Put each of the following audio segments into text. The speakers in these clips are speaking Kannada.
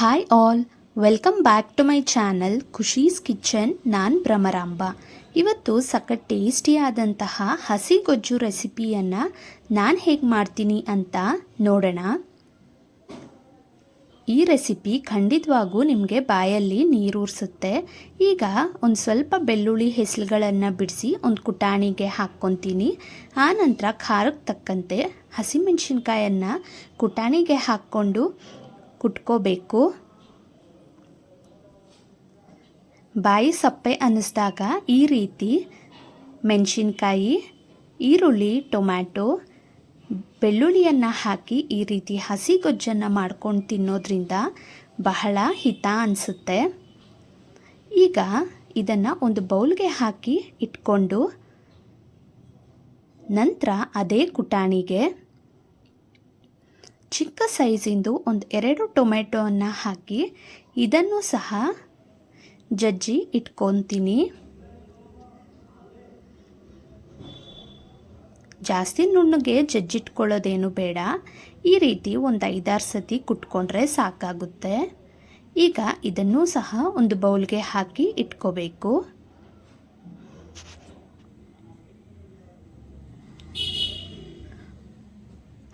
Hi all welcome back to my channel Khushi's kitchen ನಾನು ಭ್ರಮರಾಂಬ. ಇವತ್ತು ಸಖತ್ ಟೇಸ್ಟಿಯಾದಂತಹ ಹಸಿ ಗೊಜ್ಜು ರೆಸಿಪಿಯನ್ನು ನಾನು ಹೇಗೆ ಮಾಡ್ತೀನಿ ಅಂತ ನೋಡೋಣ. ಈ ರೆಸಿಪಿ ಖಂಡಿತವಾಗೂ ನಿಮಗೆ ಬಾಯಲ್ಲಿ ನೀರೂರಿಸುತ್ತೆ ಈಗ ಒಂದು ಸ್ವಲ್ಪ ಬೆಳ್ಳುಳ್ಳಿ ಹೆಸರುಗಳನ್ನು ಬಿಡಿಸಿ ಒಂದು ಕುಟಾಣಿಗೆ ಹಾಕ್ಕೊತೀನಿ. ಆನಂತರ ಖಾರಕ್ಕೆ ತಕ್ಕಂತೆ ಹಸಿಮೆಣಸಿನ್ಕಾಯನ್ನು ಕುಟಾಣಿಗೆ ಹಾಕ್ಕೊಂಡು ಕುಟ್ಕೋಬೇಕು. ಬಾಯಿ ಸಪ್ಪೆ ಅನ್ನಿಸ್ದಾಗ ಈ ರೀತಿ ಮೆಣಸಿನ್ಕಾಯಿ, ಈರುಳ್ಳಿ, ಟೊಮ್ಯಾಟೊ, ಬೆಳ್ಳುಳ್ಳಿಯನ್ನು ಹಾಕಿ ಈ ರೀತಿ ಹಸಿ ಗೊಜ್ಜನ್ನು ಮಾಡ್ಕೊಂಡು ತಿನ್ನೋದ್ರಿಂದ ಬಹಳ ಹಿತ ಅನಿಸುತ್ತೆ. ಈಗ ಇದನ್ನು ಒಂದು ಬೌಲ್ಗೆ ಹಾಕಿ ಇಟ್ಕೊಂಡು ನಂತರ ಅದೇ ಕುಟಾಣಿಗೆ ಚಿಕ್ಕ ಸೈಜಿಂದು ಒಂದು ಎರಡು ಟೊಮೆಟೊವನ್ನು ಹಾಕಿ ಇದನ್ನು ಸಹ ಜಜ್ಜಿ ಇಟ್ಕೊತೀನಿ. ಜಾಸ್ತಿ ನುಣ್ಣಗೆ ಜಜ್ಜಿಟ್ಕೊಳ್ಳೋದೇನು ಬೇಡ. ಈ ರೀತಿ ಒಂದು ಐದಾರು ಸತಿ ಕುಟ್ಕೊಂಡ್ರೆ ಸಾಕಾಗುತ್ತೆ. ಈಗ ಇದನ್ನು ಸಹ ಒಂದು ಬೌಲ್ಗೆ ಹಾಕಿ ಇಟ್ಕೋಬೇಕು.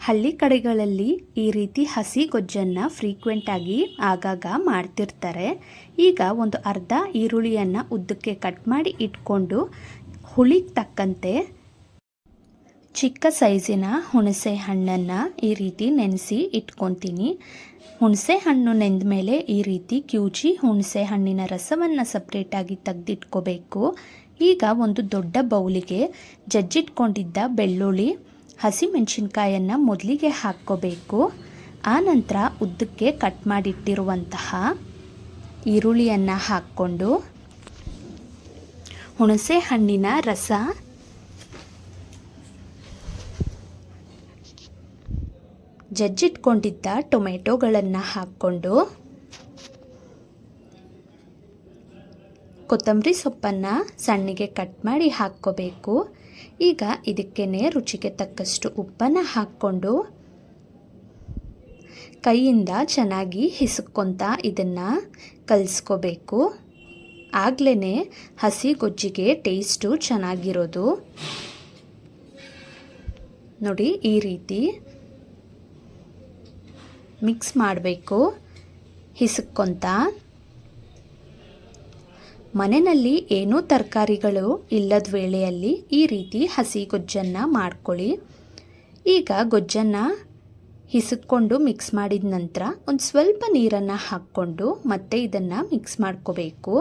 ಹಳ್ಳಿ ಕಡೆಗಳಲ್ಲಿ ಈ ರೀತಿ ಹಸಿ ಗೊಜ್ಜನ್ನು ಫ್ರೀಕ್ವೆಂಟಾಗಿ ಆಗಾಗ ಮಾಡ್ತಿರ್ತಾರೆ. ಈಗ ಒಂದು ಅರ್ಧ ಈರುಳ್ಳಿಯನ್ನು ಉದ್ದಕ್ಕೆ ಕಟ್ ಮಾಡಿ ಇಟ್ಕೊಂಡು ಹುಳಿಗೆ ತಕ್ಕಂತೆ ಚಿಕ್ಕ ಸೈಜಿನ ಹುಣಸೆ ಹಣ್ಣನ್ನು ಈ ರೀತಿ ನೆನೆಸಿ ಇಟ್ಕೊತೀನಿ. ಹುಣಸೆ ಹಣ್ಣು ನೆಂದ ಮೇಲೆ ಈ ರೀತಿ ಕ್ಯೂಚಿ ಹುಣಸೆ ಹಣ್ಣಿನ ರಸವನ್ನು ಸಪ್ರೇಟಾಗಿ ತೆಗೆದಿಟ್ಕೋಬೇಕು. ಈಗ ಒಂದು ದೊಡ್ಡ ಬೌಲಿಗೆ ಜಜ್ಜಿಟ್ಕೊಂಡಿದ್ದ ಬೆಳ್ಳುಳ್ಳಿ ಹಸಿಮೆಣಸಿನ್ಕಾಯನ್ನು ಮೊದಲಿಗೆ ಹಾಕ್ಕೋಬೇಕು. ಆನಂತರ ಉದ್ದಕ್ಕೆ ಕಟ್ ಮಾಡಿಟ್ಟಿರುವಂತಹ ಈರುಳ್ಳಿಯನ್ನು ಹಾಕ್ಕೊಂಡು ಹುಣಸೆ ಹಣ್ಣಿನ ರಸ, ಜಜ್ಜಿಟ್ಕೊಂಡಿದ್ದ ಟೊಮೆಟೊಗಳನ್ನು ಹಾಕ್ಕೊಂಡು ಕೊತ್ತಂಬರಿ ಸೊಪ್ಪನ್ನು ಸಣ್ಣಗೆ ಕಟ್ ಮಾಡಿ ಹಾಕ್ಕೋಬೇಕು. ಈಗ ಇದಕ್ಕೇ ರುಚಿಗೆ ತಕ್ಕಷ್ಟು ಉಪ್ಪನ್ನು ಹಾಕ್ಕೊಂಡು ಕೈಯಿಂದ ಚೆನ್ನಾಗಿ ಹಿಸುಕೊಂತ ಇದನ್ನು ಕಲಿಸ್ಕೋಬೇಕು. ಆಗ್ಲೇ ಹಸಿ ಗೊಜ್ಜಿಗೆ ಟೇಸ್ಟು ಚೆನ್ನಾಗಿರೋದು. ನೋಡಿ ಈ ರೀತಿ ಮಿಕ್ಸ್ ಮಾಡಬೇಕು. ಹಿಸುಕ್ಕೊಂತ ಮನೆಯಲ್ಲಿ ಏನೂ ತರಕಾರಿಗಳು ಇಲ್ಲದ ವೇಳೆಯಲ್ಲಿ ಈ ರೀತಿ ಹಸಿ ಗೊಜ್ಜನ್ನು ಮಾಡ್ಕೊಳ್ಳಿ. ಈಗ ಗೊಜ್ಜನ್ನು ಹಿಸುಕ್ಕೊಂಡು ಮಿಕ್ಸ್ ಮಾಡಿದ ನಂತರ ಒಂದು ಸ್ವಲ್ಪ ನೀರನ್ನು ಹಾಕ್ಕೊಂಡು ಮತ್ತೆ ಇದನ್ನು ಮಿಕ್ಸ್ ಮಾಡ್ಕೋಬೇಕು.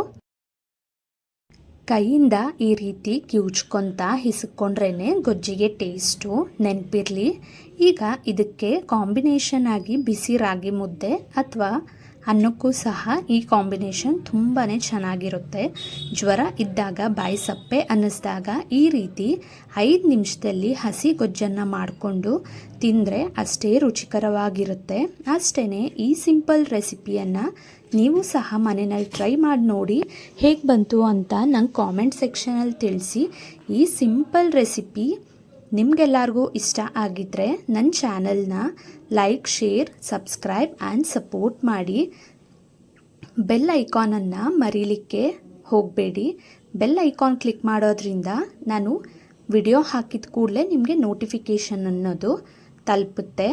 ಕೈಯಿಂದ ಈ ರೀತಿ ಕಿವುಚ್ಕೊತ ಹಿಸುಕೊಂಡ್ರೇ ಗೊಜ್ಜಿಗೆ ಟೇಸ್ಟು ನೆನಪಿರಲಿ. ಈಗ ಇದಕ್ಕೆ ಕಾಂಬಿನೇಷನ್ ಆಗಿ ಬಿಸಿ ರಾಗಿ ಮುದ್ದೆ ಅಥವಾ ಅನ್ನಕ್ಕೂ ಸಹ ಈ ಕಾಂಬಿನೇಷನ್ ತುಂಬಾ ಚೆನ್ನಾಗಿರುತ್ತೆ. ಜ್ವರ ಇದ್ದಾಗ, ಬಾಯಿ ಸಪ್ಪೆ ಅನ್ನಿಸ್ದಾಗ ಈ ರೀತಿ ಐದು ನಿಮಿಷದಲ್ಲಿ ಹಸಿ ಗೊಜ್ಜನ್ನು ಮಾಡಿಕೊಂಡು ತಿಂದರೆ ಅಷ್ಟೇ ರುಚಿಕರವಾಗಿರುತ್ತೆ. ಅಷ್ಟೇ ಈ ಸಿಂಪಲ್ ರೆಸಿಪಿಯನ್ನು ನೀವು ಸಹ ಮನೆಯಲ್ಲಿ ಟ್ರೈ ಮಾಡಿ ನೋಡಿ ಹೇಗೆ ಬಂತು ಅಂತ ನಂಗೆ ಕಾಮೆಂಟ್ ಸೆಕ್ಷನಲ್ಲಿ ತಿಳಿಸಿ. ಈ ಸಿಂಪಲ್ ರೆಸಿಪಿ ನಿಮಗೆಲ್ಲರಿಗೂ ಇಷ್ಟ ಆಗಿದ್ದರೆ ನನ್ನ ಚಾನಲ್ನ like, share, subscribe and support ಮಾಡಿ. ಬೆಲ್ ಐಕಾನನ್ನು ಮರೀಲಿಕ್ಕೆ ಹೋಗಬೇಡಿ. ಬೆಲ್ ಐಕಾನ್ ಕ್ಲಿಕ್ ಮಾಡೋದ್ರಿಂದ ನಾನು ವಿಡಿಯೋ ಹಾಕಿದ ಕೂಡಲೇ ನಿಮಗೆ ನೋಟಿಫಿಕೇಷನ್ ಅನ್ನೋದು ತಲುಪುತ್ತೆ.